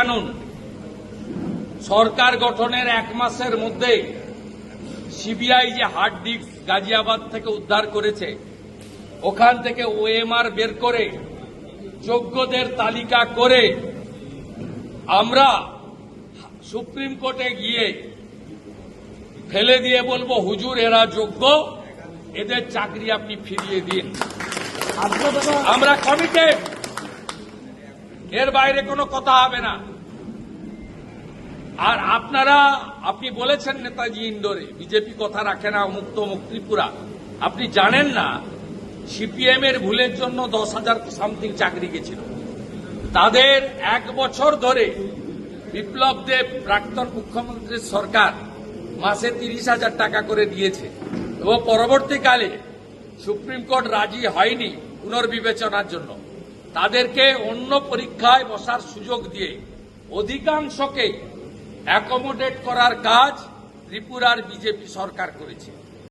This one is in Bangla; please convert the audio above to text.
আনুন সরকার গঠনের এক মাসের মধ্যে সিবিআই যে হার্ড ডিস্ক গাজিয়াবাদ থেকে উদ্ধার করেছে ওখান থেকে ওএমআর বের করে যোগ্যদের তালিকা করে আমরা সুপ্রিম কোর্টে গিয়ে ফেলে দিয়ে বলব হুজুর এরা যোগ্য এদের চাকরি আপনি ফিরিয়ে দিন। আমরা কমিটেড এর বাইরে কোনো কথা হবে না। আর আপনারা, আপনি বলেছেন নেতাজি ইন্দোরে, বিজেপি কথা রাখে না মুক্ত মুখ ত্রিপুরা আপনি জানেন না, সিপিএম এর ভুলের জন্য দশ হাজার সামথিং চাকরি গেছিল। তাদের এক বছর ধরে বিপ্লব দেব প্রাক্তন মুখ্যমন্ত্রীর সরকার মাসে তিরিশ হাজার টাকা করে দিয়েছে। এবং পরবর্তীকালে সুপ্রিম কোর্ট রাজি হয়নি পুনর্বিবেচনার জন্য। তাদেরকে অন্য পরীক্ষায় বসার সুযোগ দিয়ে অধিকাংশকে অ্যাকোমোডেট করার কাজ ত্রিপুরার বিজেপি সরকার করেছে।